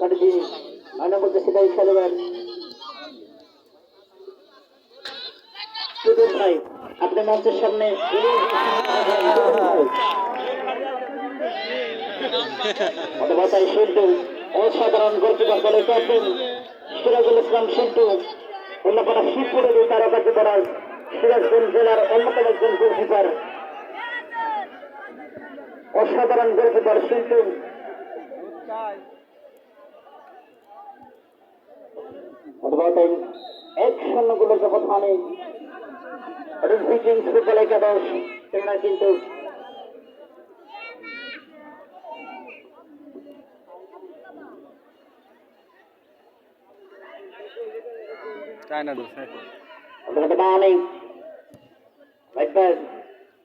যে আয়না বলতে সেটাই খেলোয়াড় ভাই, আপনি মঞ্চের সামনে অথবা শিল্টু অসাধারণ গোলকিপার দলের ক্যাপ্টেন সিরাজুল ইসলাম শিল্টু অন্যপাড়া শিবপুরে দুই তারকাকে করা সিরাজগঞ্জ জেলার অন্যতম একজন গোলকিপার। অসাধারণ গোলকিপার শিল্টু গোলের ব্যবধানে ফুটবল একাদশ সেখানে কিন্তু চায়না দোষ ওখানে বা নেই রাইট ব্যাক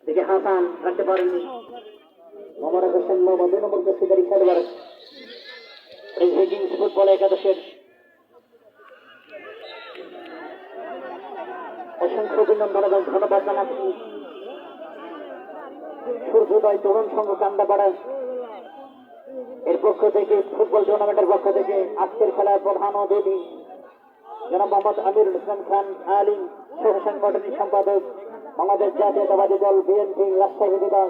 দিকে হাসান রাখতে পারেননি মোহাম্মদ হোসেন মোহাম্মদ দুই নম্বর দস্তিদারি খেলোয়াড়। রিফিকিং ফুটবল একাদশের অসংখ্য অভিনন্দন এবং ধন্যবাদ জানাচ্ছি সূর্যোদয় তরুণ সংঘ কান্দাপাড়া এর পক্ষ থেকে ফুটবল টুর্নামেন্টের পক্ষ থেকে আজকের খেলার প্রধান অতিথি জনাব মোহাম্মদ আমিরুল ইসলাম খান আলী সহ সাংগঠনিক সম্পাদক বাংলাদেশ জাতীয়তাবাদী দল বিএনপি রাজশাহী বিভাগ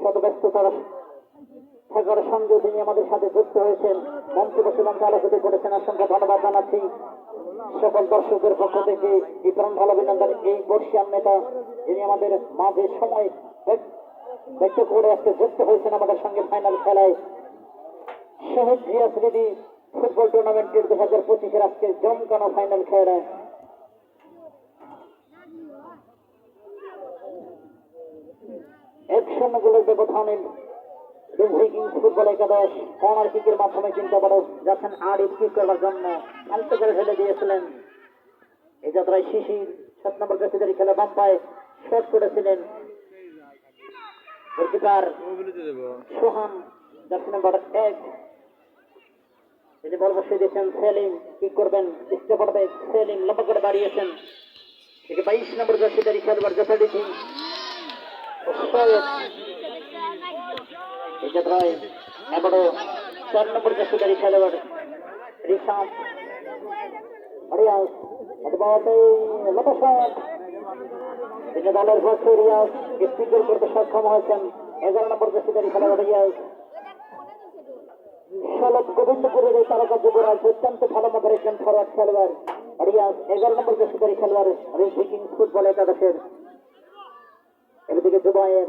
শত ব্যস্ততার থাকার সঙ্গে তিনি আমাদের সাথে যুক্ত হয়েছেন মঞ্চে বসে মঞ্চে আলোচনা করেছেন অসংখ্য ধন্যবাদ জানাচ্ছি সকল দর্শকদের পক্ষ থেকে এই প্রাণ ভালো অভিনন্দন। এই বর্ষিয়ান নেতা যিনি আমাদের মাঝে সময় ব্যক- ব্যক্ত করে আজকে যুক্ত হয়েছেন আমাদের সঙ্গে ফাইনাল খেলায়। শহীদ জিয়া স্মৃতি ফুটবল টুর্নামেন্টের দু হাজার পঁচিশের আজকে জমকানো ফাইনাল খেলায়। এক শূন্য গোলের ব্যবধানে ফুটবল একাদশ, কর্নার কিকের মাধ্যমে কিন্তু আবার যাচ্ছেন আরিফ কিক করার জন্য। আলতো করে ফেলে দিয়েছিলেন। এই যাত্রায় শিশির, সাত নম্বর কাছিদারি খেলা বাম্পায় শট করেছিলেন গোলকিপার সোহান জার্সি নাম্বার এক। তিনি বল বসিয়ে দিয়েছেন সেলিম, কি করবেন? চেষ্টা করবে সেলিম লম্বা করে দাঁড়িয়েছেন বাইশ নম্বর জার্সিদারি খেলবার যথারীতি যাত্রায় এবারও চার নম্বর জার্সিদারি খেলোয়াড় রিশাদ রিয়াজ অথবা শট তিনি দলের পক্ষে রিয়াজ স্পিকার করতে সক্ষম হয়েছেন এগারো নম্বর জার্সিদারি খেলোয়াড় রিয়াজ সলভ গোবিন্দপুরের এই তারকা যুবরাজ অত্যন্ত ভালো মতো একজন ফরওয়ার্ড খেলোয়াড় রিয়াজ এগারো নম্বর জার্সিদারি খেলোয়াড় কিংস ফুটবল একাদশের এদিকে দুবাইয়ের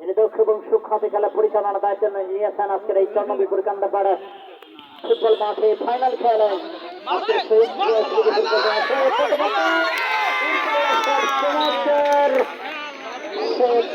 যিনি দক্ষ এবং সুখ্যাত খেলা পরিচালনার দায়িত্ব নিয়েছেন আজকের এই চন্নবিপুর কান্দাপাড়া ফুটবল মাঠে ফাইনাল খেলায় শেখ